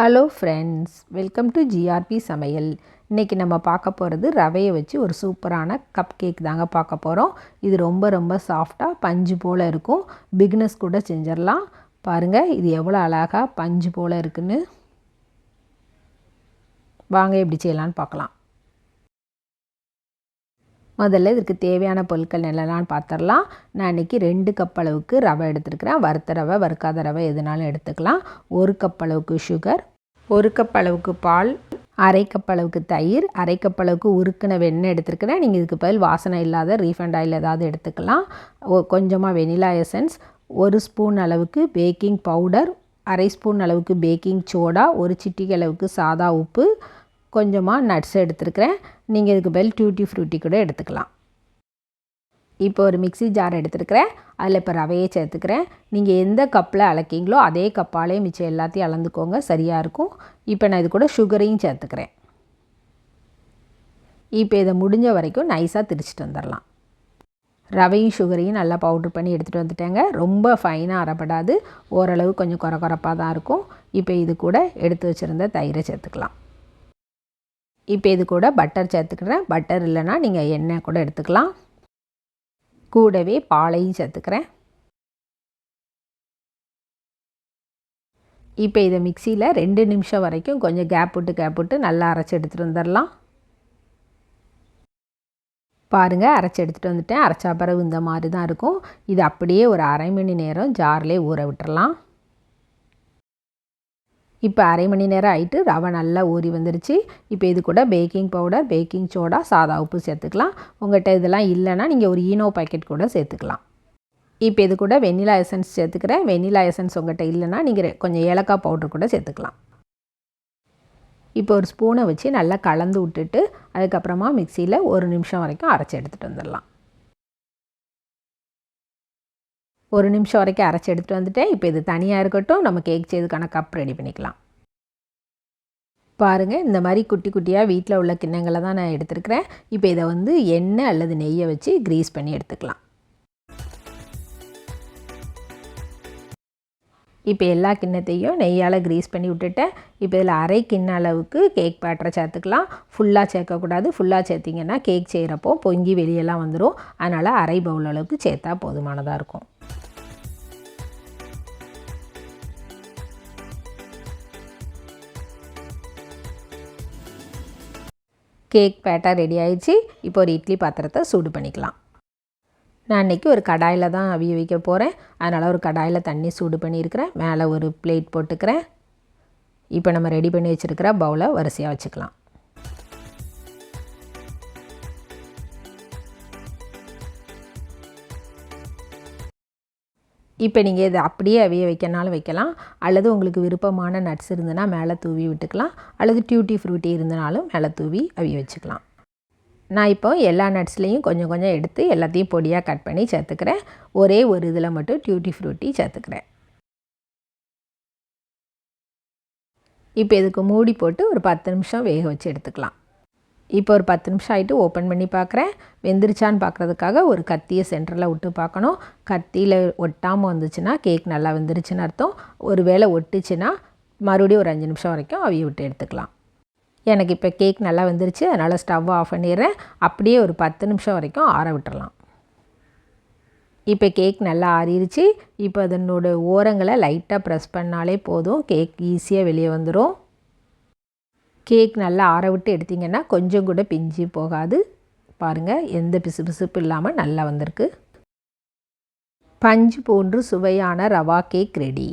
Hello friends welcome to GRP சமையல் இன்றைக்கி நம்ம பார்க்க போகிறது ரவையை வச்சு ஒரு சூப்பரான கப் கேக் தாங்க பார்க்க போகிறோம் இது ரொம்ப ரொம்ப சாஃப்டாக பஞ்சு போல் இருக்கும். பிக்னஸ் கூட செஞ்சிடலாம். பாருங்கள் இது எவ்வளோ அழகாக பஞ்சு போல் இருக்குன்னு. வாங்க எப்படி செய்யலான்னு பார்க்கலாம். முதல்ல இதுக்கு தேவையான பொருட்கள் என்னெல்லாம் பார்த்துடலாம். நான் இன்றைக்கி ரெண்டு கப் அளவுக்கு ரவை எடுத்துருக்கிறேன். வறுத்த ரவை வறுக்காத ரவை எதுனாலும் எடுத்துக்கலாம். ஒரு கப் அளவுக்கு சுகர் ஒரு கப் அளவுக்கு பால் அரை கப் அளவுக்கு தயிர் அரை கப் அளவுக்கு உருக்கின வெண்ணெய் எடுத்துருக்கிறேன். நீங்கள் இதுக்கு பதில் வாசனை இல்லாத ரீஃபண்ட் ஆயில் ஏதாவது எடுத்துக்கலாம். கொஞ்சமாக வெனிலா எசன்ஸ் ஒரு ஸ்பூன் அளவுக்கு பேக்கிங் பவுடர் அரை ஸ்பூன் அளவுக்கு பேக்கிங் சோடா ஒரு சிட்டிக்கு அளவுக்கு சாதா உப்பு கொஞ்சமாக நட்ஸ் எடுத்துருக்கிறேன். நீங்கள் இதுக்கு பதில் டியூட்டி ஃப்ரூட்டி கூட எடுத்துக்கலாம். இப்போ ஒரு மிக்சி ஜார் எடுத்துருக்கிறேன். அதில் இப்போ ரவையை சேர்த்துக்கிறேன். நீங்கள் எந்த கப்பில் அலக்கிங்களோ அதே கப்பாலே மிச்சம் எல்லாத்தையும் அளந்துக்கோங்க. சரியாக இருக்கும். இப்போ நான் இது கூட சுகரையும் சேர்த்துக்கிறேன். இப்போ இதை முடிஞ்ச வரைக்கும் நைஸாக திரிச்சிட்டு வந்துடலாம். ரவையும் சுகரையும் நல்லா பவுட்ரு பண்ணி எடுத்துகிட்டு வந்துட்டேங்க. ரொம்ப ஃபைனாக அறப்படாது ஓரளவு கொஞ்சம் குறை குறப்பாக தான் இருக்கும். இப்போ இது கூட எடுத்து வச்சுருந்த தயிரை சேர்த்துக்கலாம். இப்போ இது கூட பட்டர் சேர்த்துக்கிறேன். பட்டர் இல்லைன்னா நீங்கள் எண்ணெய் கூட எடுத்துக்கலாம். கூடவே பாலையும் சேர்த்துக்கிறேன். இப்போ இதை மிக்சியில் ரெண்டு நிமிஷம் வரைக்கும் கொஞ்சம் கேப் விட்டு கேப் விட்டு நல்லா அரைச்சி எடுத்துகிட்டு வந்துடலாம். பாருங்கள் அரைச்சி எடுத்துகிட்டு வந்துட்டேன். அரைச்சா பிறகு இந்த மாதிரி தான் இருக்கும். இது அப்படியே ஒரு அரை மணி நேரம் ஜார்லேயே ஊற விட்டுறலாம். இப்போ அரை மணி நேரம் ஆகிட்டு ரவை நல்லா ஊறி வந்துருச்சு. இப்போ இது கூட பேக்கிங் பவுடர் பேக்கிங் சோடா சாதா உப்பு சேர்த்துக்கலாம். உங்கள்கிட்ட இதெல்லாம் இல்லைன்னா நீங்கள் ஒரு ஈனோ பாக்கெட் கூட சேர்த்துக்கலாம். இப்போ இது கூட வெண்ணிலா எசன்ஸ் சேர்த்துக்கிறேன். வெண்ணிலா எசன்ஸ் உங்கள்கிட்ட இல்லைன்னா நீங்கள் கொஞ்சம் ஏலக்காய் பவுடர் கூட சேர்த்துக்கலாம். இப்போ ஒரு ஸ்பூனை வச்சு நல்லா கலந்து விட்டுட்டு அதுக்கப்புறமா மிக்சியில் ஒரு நிமிஷம் வரைக்கும் அரைச்சி எடுத்துகிட்டு வந்துடலாம். ஒரு நிமிஷம் வரைக்கும் அரைச்சி எடுத்துகிட்டு வந்துட்டேன். இப்போ இது தனியாக இருக்கட்டும். நம்ம கேக் செய்யறதுக்கான கப் ரெடி பண்ணிக்கலாம். பாருங்கள் இந்த மாதிரி குட்டி குட்டியாக வீட்டில் உள்ள கிண்ணங்களை தான் நான் எடுத்துருக்கிறேன். இப்போ இதை வந்து எண்ணெய் அல்லது நெய்யை வச்சு க்ரீஸ் பண்ணி எடுத்துக்கலாம். இப்போ எல்லா கிண்ணத்தையும் நெய்யால் க்ரீஸ் பண்ணி விட்டுட்டேன். இப்போ இதில் அரை கிண்ண அளவுக்கு கேக் பேட்டரை சேர்த்துக்கலாம். ஃபுல்லாக சேர்க்கக்கூடாது. ஃபுல்லாக சேர்த்திங்கன்னா கேக் செய்கிறப்போ பொங்கி வெளியெல்லாம் வந்துடும் அதனால் அரை பவுல் அளவுக்கு சேர்த்தா போதுமானதாக இருக்கும். கேக் பேட்டா ரெடி ஆயிடுச்சு. இப்போ ஒரு இட்லி பாத்திரத்தை சூடு பண்ணிக்கலாம். நான் இன்றைக்கி ஒரு கடாயில் தான் அவிய வைக்க போகிறேன் அதனால் ஒரு கடாயில் தண்ணி சூடு பண்ணியிருக்கிறேன். மேலே ஒரு பிளேட் போட்டுக்கிறேன். இப்போ நம்ம ரெடி பண்ணி வச்சுருக்கிற பவுலை வரிசையாக வச்சுக்கலாம். இப்போ நீங்கள் இதை அப்படியே அவிய வைக்கனாலும் வைக்கலாம். அல்லது உங்களுக்கு விருப்பமான நட்ஸ் இருந்ததுன்னா மேலே தூவி விட்டுக்கலாம். அல்லது டியூட்டி ஃப்ரூட்டி இருந்தனாலும் மேலே தூவி அவிய வச்சுக்கலாம். நான் இப்போ எல்லா நட்ஸ்லேயும் கொஞ்சம் கொஞ்சம் எடுத்து எல்லாத்தையும் பொடியாக கட் பண்ணி சேர்த்துக்கிறேன். ஒரே ஒரு இதில் மட்டும் டியூட்டி ஃப்ரூட்டி சேர்த்துக்கிறேன். இப்போ இதுக்கு மூடி போட்டு ஒரு பத்து நிமிஷம் வேக வச்சு எடுத்துக்கலாம். இப்போ ஒரு பத்து நிமிஷம் ஆகிட்டு ஓப்பன் பண்ணி பார்க்குறேன் வெந்துருச்சான்னு பார்க்குறதுக்காக ஒரு கத்தியை சென்டரில் விட்டு பார்க்கணும். கத்தியில் ஒட்டாமல் வந்துச்சுன்னா கேக் நல்லா வெந்துருச்சுன்னு அர்த்தம். ஒரு வேளை ஒட்டுச்சுன்னா மறுபடியும் ஒரு அஞ்சு நிமிஷம் வரைக்கும் அவிய விட்டு எடுத்துக்கலாம். எனக்கு இப்போ கேக் நல்லா வந்துருச்சு அதனால் ஸ்டவ்வை ஆஃப் பண்ணிடுறேன். அப்படியே ஒரு பத்து நிமிஷம் வரைக்கும் ஆற விட்டுறலாம். இப்போ கேக் நல்லா ஆறிடுச்சு இப்போ அதனோட ஓரங்களை லைட்டாக ப்ரெஸ் பண்ணாலே போதும். கேக் ஈஸியாக வெளியே வந்துடும் கேக் நல்லா ஆற விட்டு எடுத்திங்கன்னா கொஞ்சம் கூட பிஞ்சு போகாது. பாருங்கள் எந்த பிசு பிசுப்பு இல்லாமல் நல்லா வந்திருக்கு. பஞ்சு போன்று சுவையான ரவா கேக் ரெடி